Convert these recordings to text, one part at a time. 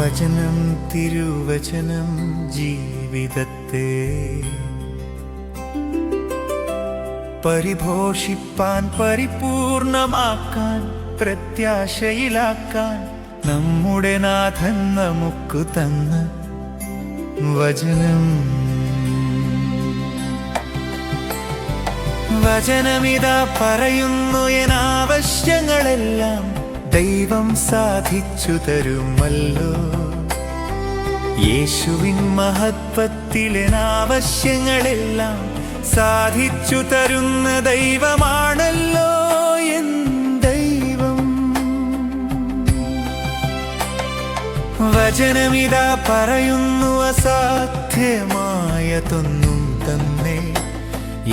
വചനം തിരുവചനം ജീവിതത്തെ പരിപോഷിപ്പാൻ പരിപൂർണമാക്കാൻ പ്രത്യാശയിലാക്കാൻ നമ്മുടെ നാഥൻ നമുക്ക് തന്ന വചനം. വചനമിതാ പറയുന്നു എൻ ആവശ്യങ്ങളെല്ലാം ദൈവം സാധിച്ചു തരുമല്ലോ. യേശുവിൻ മഹത്വത്തിലെ ആവശ്യങ്ങളെല്ലാം സാധിച്ചു തരുന്ന ദൈവമാണല്ലോ എൻ ദൈവം. വചനമിതാ പറയുന്നു അസാധ്യമായതൊന്നും തന്നെ.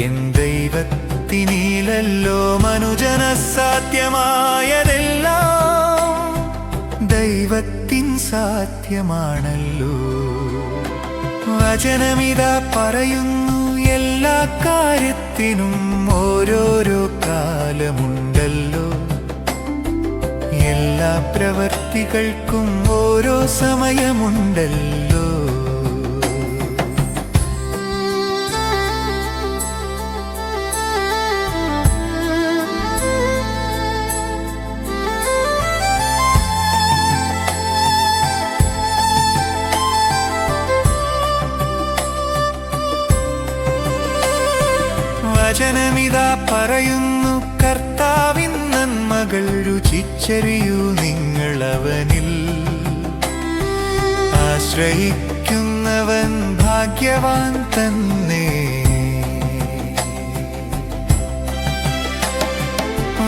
എൻ ദൈവത്തിനീലല്ലോ മനുജന സാധ്യമായതെല്ലാം സാധ്യമാണല്ലോ. വചനമിതാ പറയുന്നു എല്ലാ കാര്യത്തിനും ഓരോരോ കാലമുണ്ടല്ലോ. എല്ലാ പ്രവർത്തികൾക്കും ഓരോ സമയമുണ്ടല്ലോ. വചനമിതാ പറയുന്നു കർത്താവിൻ നന്മകൾ രുചിച്ചെറിയൂ നിങ്ങളവനിൽ. ആശ്രയിക്കുന്നവൻ ഭാഗ്യവാൻ തന്നെ.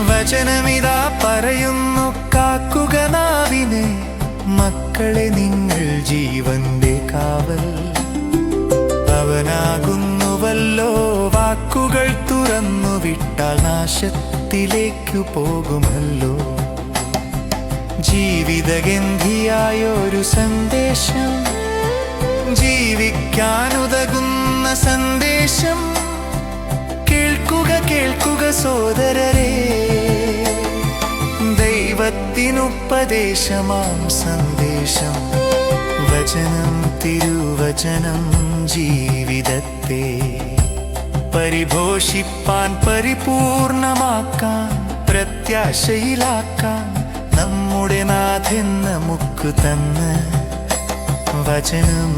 വചനമിതാ പറയുന്നു കാക്കുക നാവിനെ മക്കളെ നിങ്ങൾ ജീവന്റെ കാവൽ. വിട്ടാൽ നാശത്തിലേക്കു പോകുമല്ലോ. ജീവിതഗന്ധിയായൊരു സന്ദേശം ജീവിക്കാനുതകുന്ന സന്ദേശം. കേൾക്കുക കേൾക്കുക സോദരരെ ദൈവത്തിനുപദേശമാം സന്ദേശം. വചനം തിരുവചനം ജീവിതത്തെ പരിപോഷിപ്പാൻ പരിപൂർണമാക്കാൻ പ്രത്യാശയിലാക്കാൻ നമ്മുടെ നാഥെന്ന നമുക്ക് തന്ന് വചനം